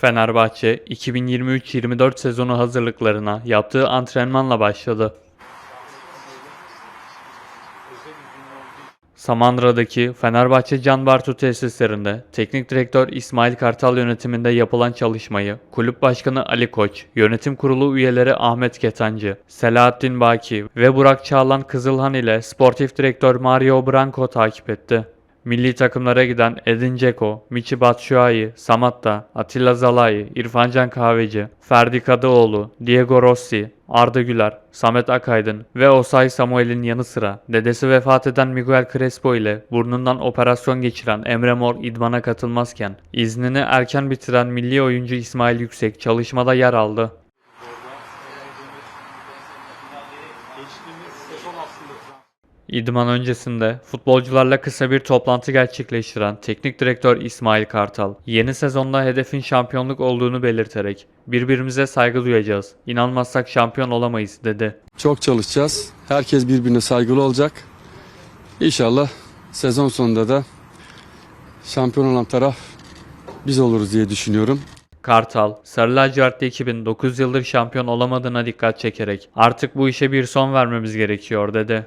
Fenerbahçe 2023-24 sezonu hazırlıklarına yaptığı antrenmanla başladı. Samandıra'daki Fenerbahçe Can Bartu tesislerinde teknik direktör İsmail Kartal yönetiminde yapılan çalışmayı kulüp başkanı Ali Koç, yönetim kurulu üyeleri Ahmet Ketancı, Selahattin Baki ve Burak Çağlan Kızılhan ile sportif direktör Mario Branco takip etti. Milli takımlara giden Edin Dzeko, Michi Batshuayi, Samatta, Atilla Zalai, İrfancan Kahveci, Ferdi Kadıoğlu, Diego Rossi, Arda Güler, Samet Akaydın ve Osay Samuel'in yanı sıra dedesi vefat eden Miguel Crespo ile burnundan operasyon geçiren Emre Mor idmana katılmazken iznini erken bitiren milli oyuncu İsmail Yüksek çalışmada yer aldı. İdman öncesinde futbolcularla kısa bir toplantı gerçekleştiren teknik direktör İsmail Kartal, yeni sezonda hedefin şampiyonluk olduğunu belirterek birbirimize saygı duyacağız, inanmazsak şampiyon olamayız dedi. Çok çalışacağız. Herkes birbirine saygılı olacak. İnşallah sezon sonunda da şampiyon olan taraf biz oluruz diye düşünüyorum. Kartal, Sarı Lacivertli ekibin 9 yıldır şampiyon olamadığına dikkat çekerek artık bu işe bir son vermemiz gerekiyor dedi.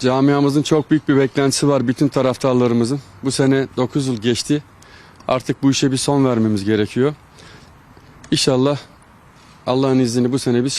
Camiamızın çok büyük bir beklentisi var bütün taraftarlarımızın. Bu sene 9 yıl geçti. Artık bu işe bir son vermemiz gerekiyor. İnşallah Allah'ın izniyle bu sene biz